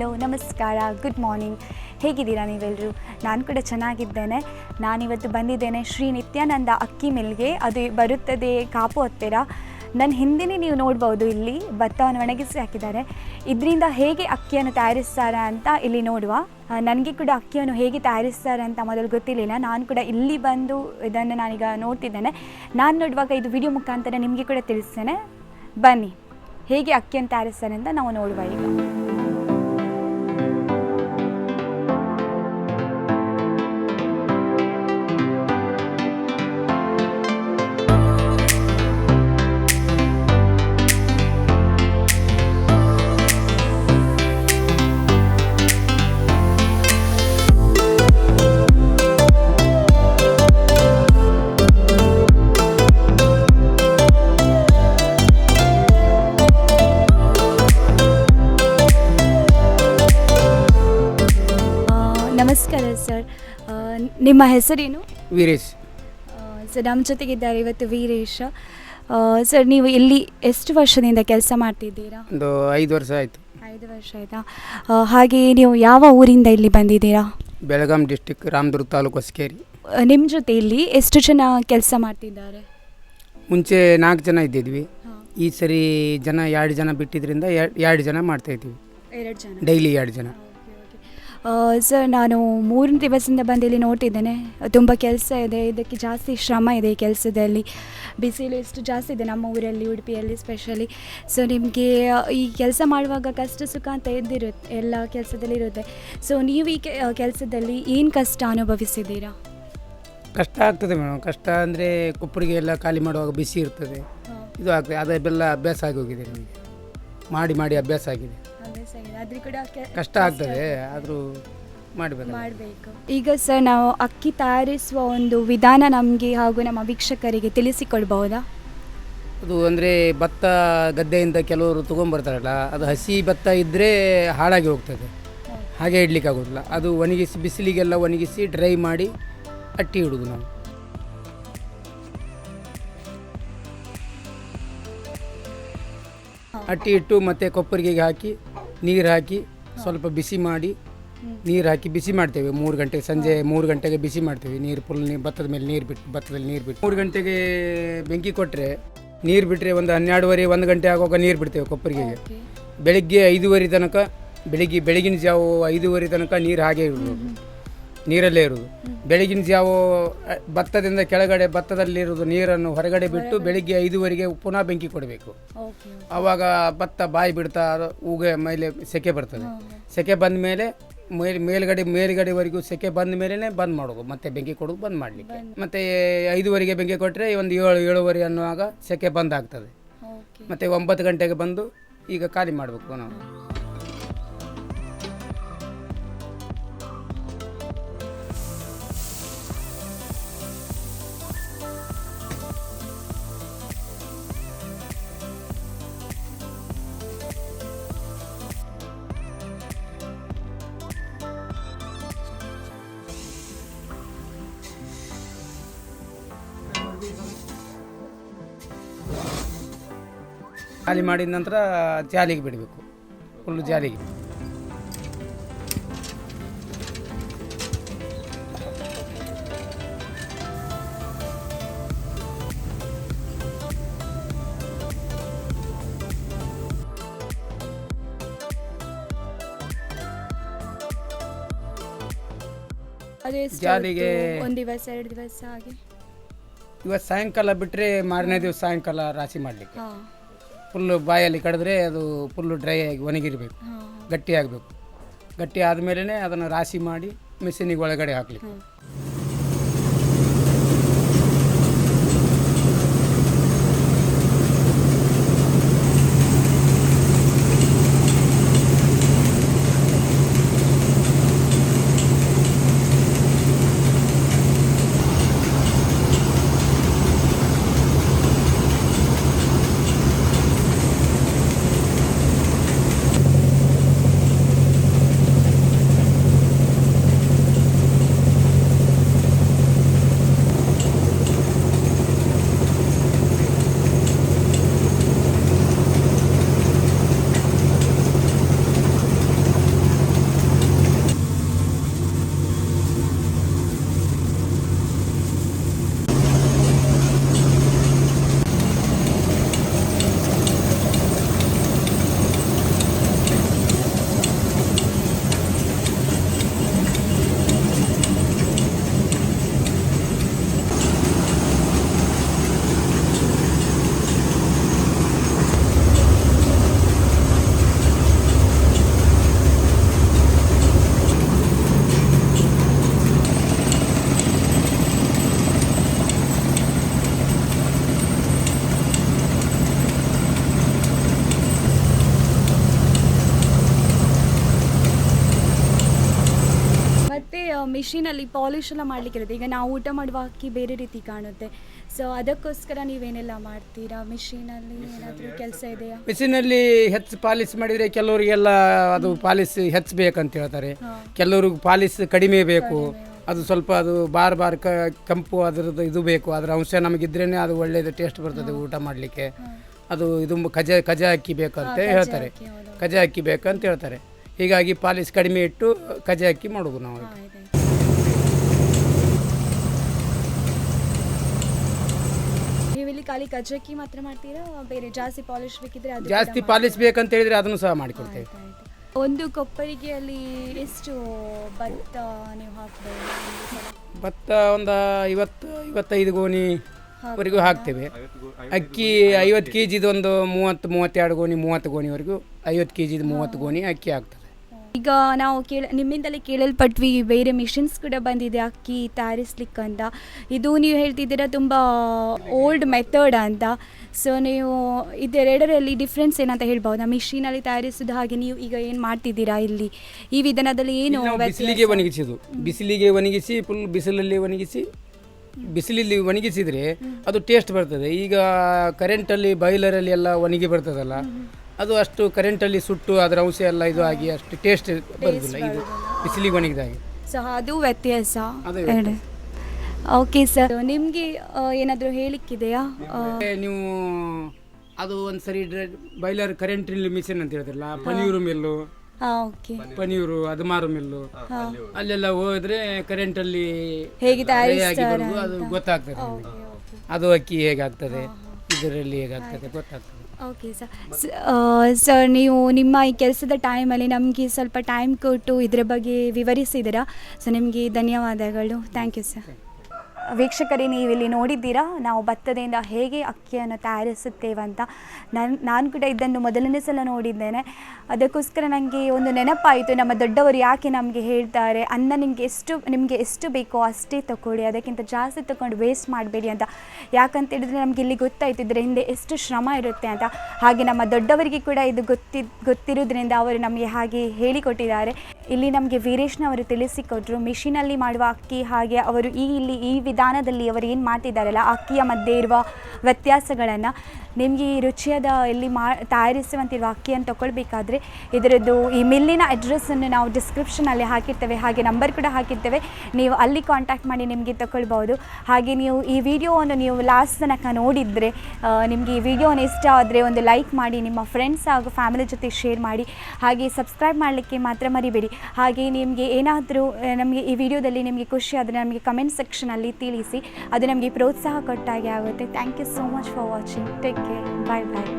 Hello, ನಮಸ್ಕಾರ good morning ಹೇಗಿದ್ದೀರಾ ನೀವೆಲ್ಲರೂ ನಾನು ಕೂಡ ಚೆನ್ನಾಗಿದ್ದೇನೆ. ನಾನಿವತ್ತು ಬಂದಿದ್ದೇನೆ ಶ್ರೀ ನಿತ್ಯಾನಂದ ಅಕ್ಕಿ ಮಿಲ್ಗೆ. ಅದು ಬರುತ್ತದೆ ಕಾಪು ಹತ್ತಿರ. ನನ್ನ ಹಿಂದಿನೇ ನೀವು ನೋಡ್ಬೋದು ಇಲ್ಲಿ, ಭತ್ತವನ್ನು ಒಣಗಿಸಿ ಹಾಕಿದ್ದಾರೆ. ಇದರಿಂದ ಹೇಗೆ ಅಕ್ಕಿಯನ್ನು ತಯಾರಿಸ್ತಾರೆ ಅಂತ ಇಲ್ಲಿ ನೋಡುವ. ನನಗೆ ಕೂಡ ಅಕ್ಕಿಯನ್ನು ಹೇಗೆ ತಯಾರಿಸ್ತಾರೆ ಅಂತ ಮೊದಲು ಗೊತ್ತಿರಲಿಲ್ಲ. ನಾನು ಕೂಡ ಇಲ್ಲಿ ಬಂದು ಇದನ್ನು ನಾನೀಗ ನೋಡ್ತಿದ್ದೇನೆ. ನಾನು ನೋಡುವಾಗ ಇದು ವಿಡಿಯೋ ಮುಖಾಂತರ ನಿಮಗೆ ಕೂಡ ತಿಳಿಸ್ತೇನೆ. ಬನ್ನಿ, ಹೇಗೆ ಅಕ್ಕಿಯನ್ನು ತಯಾರಿಸ್ತಾರೆ ಅಂತ ನಾವು ನೋಡುವ ಈಗ. ನಮಸ್ಕಾರ ಸರ್. ನಿಮ್ಮ ಹೆಸರೇನು? ವೀರೇಶ್. ಸರ್ ನಮ್ಮ ಜೊತೆಗಿದ್ದಾರೆ ಇವತ್ತು ವೀರೇಶ್. ಸರ್ ನೀವು ಇಲ್ಲಿ ಎಷ್ಟು ವರ್ಷದಿಂದ ಕೆಲಸ ಮಾಡ್ತಿದ್ದೀರಾ? ಒಂದು ಐದು ವರ್ಷ ಆಯಿತು. ಐದು ವರ್ಷ ಆಯಿತಾ? ಹಾಗೆ ನೀವು ಯಾವ ಊರಿಂದ ಇಲ್ಲಿ ಬಂದಿದ್ದೀರಾ? ಬೆಳಗಾಂ ಡಿಸ್ಟಿಕ್ ರಾಮದುರ್ಗ ತಾಲೂಕು ಹೊಸಕೇರಿ. ನಿಮ್ಮ ಜೊತೆ ಇಲ್ಲಿ ಎಷ್ಟು ಜನ ಕೆಲಸ ಮಾಡ್ತಿದ್ದಾರೆ? ಮುಂಚೆ ನಾಲ್ಕು ಜನ ಇದ್ದಿದ್ವಿ. ಈ ಸರಿ ಜನ ಎರಡು ಜನ ಬಿಟ್ಟಿದ್ರಿಂದ ಎರಡು ಜನ ಮಾಡ್ತಾ ಎರಡು ಜನ. ಡೈಲಿ ಎರಡು ಜನ. ಸರ್ ನಾನು ಮೂರು ದಿವಸದಿಂದ ಬಂದು ಇಲ್ಲಿ ನೋಡ್ತಿದ್ದೇನೆ. ತುಂಬ ಕೆಲಸ ಇದೆ. ಇದಕ್ಕೆ ಜಾಸ್ತಿ ಶ್ರಮ ಇದೆ ಈ ಕೆಲಸದಲ್ಲಿ. ಬಿಸಿಲು ಎಷ್ಟು ಜಾಸ್ತಿ ಇದೆ ನಮ್ಮ ಊರಲ್ಲಿ ಉಡುಪಿಯಲ್ಲಿ ಸ್ಪೆಷಲಿ ಸೊ ನಿಮಗೆ ಈ ಕೆಲಸ ಮಾಡುವಾಗ ಕಷ್ಟ ಸುಖ ಅಂತ ಇದ್ದಿರುತ್ತೆ ಎಲ್ಲ ಕೆಲಸದಲ್ಲಿ ಇರುತ್ತೆ. ಸೊ ನೀವು ಈ ಕೆಲಸದಲ್ಲಿ ಏನು ಕಷ್ಟ ಅನುಭವಿಸಿದ್ದೀರಾ? ಕಷ್ಟ ಆಗ್ತದೆ ಮೇಡಮ್. ಕಷ್ಟ ಅಂದರೆ ಕೊಪ್ಪರಿಗೆ ಎಲ್ಲ ಖಾಲಿ ಮಾಡುವಾಗ ಬಿಸಿ ಇರ್ತದೆ. ಇದು ಆಗ್ತದೆ. ಅದೆಲ್ಲ ಅಭ್ಯಾಸ ಆಗಿ ಹೋಗಿದೆ ನಮಗೆ. ಮಾಡಿ ಮಾಡಿ ಅಭ್ಯಾಸ ಆಗಿದೆ. ಅದ್ರ ಕೂಡ ಕಷ್ಟ ಆಗ್ತದೆ ಆದರೂ ಮಾಡಬೇಕು ಮಾಡಬೇಕು. ಈಗ ಸರ್ ನಾವು ಅಕ್ಕಿ ತಯಾರಿಸುವ ಒಂದು ವಿಧಾನ ನಮಗೆ ಹಾಗೂ ನಮ್ಮ ವೀಕ್ಷಕರಿಗೆ ತಿಳಿಸಿಕೊಡ್ಬಹುದಾ? ಅದು ಅಂದರೆ ಭತ್ತ ಗದ್ದೆಯಿಂದ ಕೆಲವರು ತೊಗೊಂಬರ್ತಾರಲ್ಲ ಅದು ಹಸಿ ಭತ್ತ ಇದ್ದರೆ ಹಾಳಾಗಿ ಹೋಗ್ತದೆ. ಹಾಗೆ ಇಡ್ಲಿಕ್ಕೆ ಆಗೋದಿಲ್ಲ ಅದು ಒಣಗಿಸಿ ಬಿಸಿಲಿಗೆಲ್ಲ ಒಣಗಿಸಿ ಡ್ರೈ ಮಾಡಿ ಅಟ್ಟಿ ಇಡುವುದು ನಾವು. ಅಟ್ಟಿ ಇಟ್ಟು ಮತ್ತೆ ಕೊಪ್ಪರಿಗೆಗೆ ಹಾಕಿ ನೀರು ಹಾಕಿ ಸ್ವಲ್ಪ ಬಿಸಿ ಮಾಡಿ ನೀರು ಹಾಕಿ ಬಿಸಿ ಮಾಡ್ತೇವೆ. ಮೂರು ಗಂಟೆ ಸಂಜೆ ಮೂರು ಗಂಟೆಗೆ ಬಿಸಿ ಮಾಡ್ತೇವೆ. ನೀರು ಫುಲ್ ನೀರು ಭತ್ತದ ಮೇಲೆ ನೀರು ಬಿಟ್ಟು ಭತ್ತದಲ್ಲಿ ನೀರು ಬಿಟ್ಟು. ಮೂರು ಗಂಟೆಗೆ ಬೆಂಕಿ ಕೊಟ್ಟರೆ ನೀರು ಬಿಟ್ಟರೆ ಒಂದು ಹನ್ನೆರಡುವರೆ ಒಂದು ಗಂಟೆ ಆಗುವಾಗ ನೀರು ಬಿಡ್ತೇವೆ ಕೊಪ್ಪರಿಗೆಗೆ ಬೆಳಿಗ್ಗೆ ಐದೂವರೆ ತನಕ ಬೆಳಿಗ್ಗೆ ಬೆಳಗಿನ ಜಾವ ಐದುವರೆ ತನಕ ನೀರು ಹಾಗೆ ಇರೋದು ನೀರಲ್ಲೇ ಇರುವುದು. ಬೆಳಗಿನ ಜಾವ ಭತ್ತದಿಂದ ಕೆಳಗಡೆ ಭತ್ತದಲ್ಲಿರುವುದು ನೀರನ್ನು ಹೊರಗಡೆ ಬಿಟ್ಟು ಬೆಳಿಗ್ಗೆ ಐದುವರೆಗೆ ಪುನಃ ಬೆಂಕಿ ಕೊಡಬೇಕು. ಆವಾಗ ಭತ್ತ ಬಾಯಿ ಬಿಡ್ತಾ ಹೂಗೆ ಮೇಲೆ ಸೆಕೆ ಬರ್ತದೆ. ಸೆಕೆ ಬಂದ ಮೇಲೆ ಮೇಲ್ ಮೇಲ್ಗಡೆ ಮೇಲ್ಗಡೆವರೆಗೂ ಸೆಕೆ ಬಂದ ಮೇಲೇ ಬಂದ್ ಮಾಡೋದು ಮತ್ತೆ ಬೆಂಕಿ ಕೊಡೋದು ಬಂದ್ ಮಾಡಲಿಕ್ಕೆ. ಮತ್ತೆ ಐದುವರೆಗೆ ಬೆಂಕಿ ಕೊಟ್ಟರೆ ಒಂದು ಏಳು ಏಳುವರೆ ಅನ್ನುವಾಗ ಸೆಕೆ ಬಂದ್ ಆಗ್ತದೆ ಮತ್ತೆ ಒಂಬತ್ತು ಗಂಟೆಗೆ ಬಂದು ಈಗ ಖಾಲಿ ಮಾಡಬೇಕು ನಾವು ಖಾಲಿ ಮಾಡಿದ ನಂತರ ಜಾಲಿಗೆ ಬಿಡಬೇಕು. ಫುಲ್ಲು ಜಾಲಿಗೆ. ಜಾಲಿಗೆ- ಒಂದು ದಿವಸ ಎರಡು ದಿವಸ ಹಾಗೆ. ಇವತ್ತು ಸಾಯಂಕಾಲ ಬಿಟ್ಟರೆ ಮಾರನೇ ದಿವಸ ಸಾಯಂಕಾಲ ರಾಶಿ ಮಾಡಲಿಕ್ಕೆ. ಫುಲ್ಲು ಬಾಯಲ್ಲಿ ಕಡಿದ್ರೆ ಅದು ಫುಲ್ಲು ಡ್ರೈ ಆಗಿ ಒಣಗಿರಬೇಕು. ಗಟ್ಟಿ ಆಗಬೇಕು ಗಟ್ಟಿ ಆದಮೇಲೆ ಅದನ್ನು ರಾಶಿ ಮಾಡಿ ಮಿಷಿನಿಗೆ ಒಳಗಡೆ ಹಾಕ್ಲಿಕ್ಕೆ. ಮಿಷಿನಲ್ಲಿ ಪಾಲಿಶ್ ಎಲ್ಲ ಮಾಡಲಿಕ್ಕಿರುತ್ತೆ ಈಗ ನಾವು ಊಟ ಮಾಡುವ ಅಕ್ಕಿ ಬೇರೆ ರೀತಿ ಕಾಣುತ್ತೆ. ಸೊ ಅದಕ್ಕೋಸ್ಕರ ನೀವೇನೆಲ್ಲ ಮಾಡ್ತೀರಾ? ಮಿಷಿನಲ್ಲಿ ಏನಾದರೂ ಕೆಲಸ ಇದೆಯಾ? ಮಿಷಿನಲ್ಲಿ ಹೆಚ್ಚು ಪಾಲಿಸ್ ಮಾಡಿದರೆ ಕೆಲವರಿಗೆಲ್ಲ ಅದು ಪಾಲಿಸ್ ಹೆಚ್ಚು ಬೇಕಂತ ಹೇಳ್ತಾರೆ. ಕೆಲವ್ರಿಗೆ ಪಾಲಿಸ್ ಕಡಿಮೆ ಬೇಕು. ಅದು ಸ್ವಲ್ಪ ಅದು ಬಾರ್ ಬಾರ್ ಕ ಕೆಂಪು ಅದರದ್ದು ಇದು ಬೇಕು. ಅದರ ಅಂಶ ನಮಗಿದ್ರೇ ಅದು ಒಳ್ಳೆಯದು ಟೇಸ್ಟ್ ಬರ್ತದೆ ಊಟ ಮಾಡಲಿಕ್ಕೆ. ಅದು ಇದು ಕಜ ಕಜ ಅಕ್ಕಿ ಬೇಕಂತ ಹೇಳ್ತಾರೆ. ಕಜ ಅಕ್ಕಿ ಬೇಕಂತ ಹೇಳ್ತಾರೆ. ಹೀಗಾಗಿ ಪಾಲಿಸ್ ಕಡಿಮೆ ಇಟ್ಟು ಕಜ ಅಕ್ಕಿ ಮಾಡೋದು ನಾವು ಹಾಂ ಇದೆ ನೀವು ಇಲ್ಲಿ ಖಾಲಿ ಕಜ್ಜಕ್ಕಿ ಮಾತ್ರ ಮಾಡ್ತೀರಾ? ಬೇರೆ ಜಾಸ್ತಿ ಪಾಲಿಶ್ ಬೇಕಿದ್ರೆ ಅದು ಜಾಸ್ತಿ ಪಾಲಿಶ್ ಬೇಕಂತ ಹೇಳಿದ್ರೆ ಅದನ್ನು ಸಹ ಮಾಡಿಕೊಡ್ತೇವೆ. ಒಂದು ಕೊಪ್ಪರಿಗೆಯಲ್ಲಿ ಎಷ್ಟು ಭತ್ತ ನೀವು ಹಾಕ್ಬೋದು? ಭತ್ತ ಒಂದು ಐವತ್ತು ಇವತ್ತೈದು ಗೋಣಿ ವರೆಗೂ ಹಾಕ್ತೇವೆ. ಅಕ್ಕಿ ಐವತ್ತು ಕೆ ಜಿದು ಒಂದು ಮೂವತ್ತು ಮೂವತ್ತೆರಡು ಗೋಣಿ ಮೂವತ್ತು ಗೋಣಿವರೆಗೂ ಐವತ್ತು ಕೆ ಜಿದು ಮೂವತ್ತು ಗೋಣಿ ಅಕ್ಕಿ ಆಗ್ತದೆ ಈಗ ನಾವು ಕೇಳ ನಿಮ್ಮಿಂದಲೇ ಕೇಳಲ್ಪಟ್ವಿ ಬೇರೆ ಮಿಷಿನ್ಸ್ ಕೂಡ ಬಂದಿದೆ ಅಕ್ಕಿ ತಯಾರಿಸ್ಲಿಕ್ಕೆ ಅಂತ ಇದು ನೀವು ಹೇಳ್ತಿದ್ದೀರಾ ತುಂಬ ಓಲ್ಡ್ ಮೆಥಡ್ ಅಂತ. ಸೊ ನೀವು ಇದೆರಡರಲ್ಲಿ ಡಿಫ್ರೆನ್ಸ್ ಏನಂತ ಹೇಳ್ಬೋದಾ? ಮಿಷಿನಲ್ಲಿ ತಯಾರಿಸೋದು ಹಾಗೆ ನೀವು ಈಗ ಏನು ಮಾಡ್ತಿದ್ದೀರಾ ಇಲ್ಲಿ? ಈ ವಿಧಾನದಲ್ಲಿ ಏನು ಬಿಸಿಲಿಗೆ ಒಣಗಿಸೋದು ಬಿಸಿಲಿಗೆ ಒಣಗಿಸಿ ಫುಲ್ ಬಿಸಿಲಲ್ಲಿ ಒಣಗಿಸಿ ಬಿಸಿಲಲ್ಲಿ ಒಣಗಿಸಿದರೆ ಅದು ಟೇಸ್ಟ್ ಬರ್ತದೆ. ಈಗ ಕರೆಂಟಲ್ಲಿ ಬಾಯ್ಲರಲ್ಲಿ ಎಲ್ಲ ಒಣಗಿ ಬರ್ತದಲ್ಲ? ಅದು ಅಷ್ಟು ಕರೆಂಟಲ್ಲಿ ಸುಟ್ಟು ಅದರ ಅಂಶ ಎಲ್ಲ ಇದು ಆಗಿ ಅಷ್ಟು ಟೇಸ್ಟ್ ಬರೋದಿಲ್ಲ. ಇದು ಬಿಸಿಲಿಗೆ ಒಣಗಿದಾಗೆ. ಸಹ ಅದು ವ್ಯತ್ಯಾಸ. ಅದೇ ಓಕೆ ಸರ್ ನಿಮಗೆ ಏನಾದರೂ ಹೇಳಿಕ್ಕಿದೆಯಾ? ಮತ್ತೆ ನೀವು ಅದು ಒಂದು ಸರಿ ಬಾಯ್ಲರ್ ಕರೆಂಟ್ ಮಿಷಿನ್ ಅಂತ ಹೇಳ್ತಿರಲ್ಲ ಪನೀರು ಮಿಲ್ಲು ಹಾಂ ಓಕೆ ಪನೀರು ಅದಮಾರು ಮಿಲ್ಲು ಅಲ್ಲೆಲ್ಲ ಹೋದ್ರೆ ಕರೆಂಟಲ್ಲಿ ಅಲ್ಲಿ ಆಗಿ ತಯಾರಿಸ್ತಾರೆ ಬರುದು ಅದು ಗೊತ್ತಾಗ್ತದೆ ನಮಗೆ. ಅದು ಅಕ್ಕಿ ಹೇಗಾಗ್ತದೆ ಇದರಲ್ಲಿ ಹೇಗಾಗ್ತದೆ ಗೊತ್ತಾಗ್ತದೆ. ಓಕೆ ಸರ್ ಸರ್ ನೀವು ನಿಮ್ಮ ಈ ಕೆಲಸದ ಟೈಮಲ್ಲಿ ನಮಗೆ ಸ್ವಲ್ಪ ಟೈಮ್ ಕೊಟ್ಟು ಇದರ ಬಗ್ಗೆ ವಿವರಿಸಿದ್ದೀರಾ? ಸೊ ನಿಮಗೆ ಧನ್ಯವಾದಗಳು. ಥ್ಯಾಂಕ್ ಯು ಸರ್ ವೀಕ್ಷಕರೇ ನೀವು ಇಲ್ಲಿ ನೋಡಿದ್ದೀರಾ? ನಾವು ಭತ್ತದಿಂದ ಹೇಗೆ ಅಕ್ಕಿಯನ್ನು ತಯಾರಿಸುತ್ತೇವೆ ಅಂತ ನಾನು ನಾನು ಕೂಡ ಇದನ್ನು ಮೊದಲನೇ ಸಲ ನೋಡಿದ್ದೇನೆ. ಅದಕ್ಕೋಸ್ಕರ ನನಗೆ ಒಂದು ನೆನಪಾಯಿತು, ನಮ್ಮ ದೊಡ್ಡವರು ಯಾಕೆ ನಮಗೆ ಹೇಳ್ತಾರೆ, ಅನ್ನ ನಿಮಗೆ ಎಷ್ಟು ನಿಮಗೆ ಎಷ್ಟು ಬೇಕೋ ಅಷ್ಟೇ ತಗೊಳ್ಳಿ, ಅದಕ್ಕಿಂತ ಜಾಸ್ತಿ ತಗೊಂಡು ವೇಸ್ಟ್ ಮಾಡಬೇಡಿ ಅಂತ. ಯಾಕಂತ ಹೇಳಿದ್ರೆ ನಮಗೆ ಇಲ್ಲಿ ಗೊತ್ತಾಯ್ತು, ಇದರ ಹಿಂದೆ ಎಷ್ಟು ಶ್ರಮ ಇರುತ್ತೆ ಅಂತ. ಹಾಗೆ ನಮ್ಮ ದೊಡ್ಡವರಿಗೆ ಕೂಡ ಇದು ಗೊತ್ತಿ ಗೊತ್ತಿರೋದ್ರಿಂದ ಅವರು ನಮಗೆ ಹಾಗೆ ಹೇಳಿಕೊಟ್ಟಿದ್ದಾರೆ. ಇಲ್ಲಿ ನಮಗೆ ವೀರೇಶ್ನವರು ತಿಳಿಸಿಕೊಟ್ರು ಮಿಷಿನಲ್ಲಿ ಮಾಡುವ ಅಕ್ಕಿ, ಹಾಗೆ ಅವರು ಈ ಇಲ್ಲಿ ಈ ವಿಧಾನದಲ್ಲಿ ಅವರು ಏನು ಮಾಡ್ತಿದ್ದಾರಲ್ಲ ಅಕ್ಕಿಯ ಮಧ್ಯೆ ಇರುವ ವ್ಯತ್ಯಾಸಗಳನ್ನು ನಿಮಗೆ ಈ ರುಚಿಯಾದ ಇಲ್ಲಿ ಮಾ, ತಯಾರಿಸುವಂತಿರುವ ಅಕ್ಕಿಯನ್ನು ತಗೊಳ್ಬೇಕಾದ್ರೆ ಇದರದ್ದು ಈ ಮಿಲ್ಲಿನ ಅಡ್ರೆಸ್ಸನ್ನು ನಾವು ಡಿಸ್ಕ್ರಿಪ್ಷನಲ್ಲಿ ಹಾಕಿರ್ತೇವೆ, ಹಾಗೆ ನಂಬರ್ ಕೂಡ ಹಾಕಿರ್ತೇವೆ. ನೀವು ಅಲ್ಲಿ ಕಾಂಟ್ಯಾಕ್ಟ್ ಮಾಡಿ ನಿಮಗೆ ತಗೊಳ್ಬೋದು ಹಾಗೆ ನೀವು ಈ ವಿಡಿಯೋವನ್ನು ನೀವು ಲಾಸ್ಟ್ ತನಕ ನೋಡಿದರೆ ನಿಮಗೆ ಈ ವಿಡಿಯೋನ ಇಷ್ಟ ಆದರೆ ಒಂದು ಲೈಕ್ ಮಾಡಿ, ನಿಮ್ಮ ಫ್ರೆಂಡ್ಸ್ ಹಾಗೂ ಫ್ಯಾಮಿಲಿ ಜೊತೆ ಶೇರ್ ಮಾಡಿ, ಹಾಗೆ ಸಬ್ಸ್ಕ್ರೈಬ್ ಮಾಡಲಿಕ್ಕೆ ಮಾತ್ರ ಮರಿಬೇಡಿ. ಹಾಗೆ ನಿಮಗೆ ಏನಾದರೂ ನಮಗೆ ಈ ವಿಡಿಯೋದಲ್ಲಿ ನಿಮಗೆ ಖುಷಿ ಆದರೆ ನಮಗೆ ಕಮೆಂಟ್ ಸೆಕ್ಷನಲ್ಲಿ ತಿಳಿಸಿ, ಅದು ನಮಗೆ ಪ್ರೋತ್ಸಾಹ ಕೊಟ್ಟಾಗೆ ಆಗುತ್ತೆ. Thank you so much for watching take care bye bye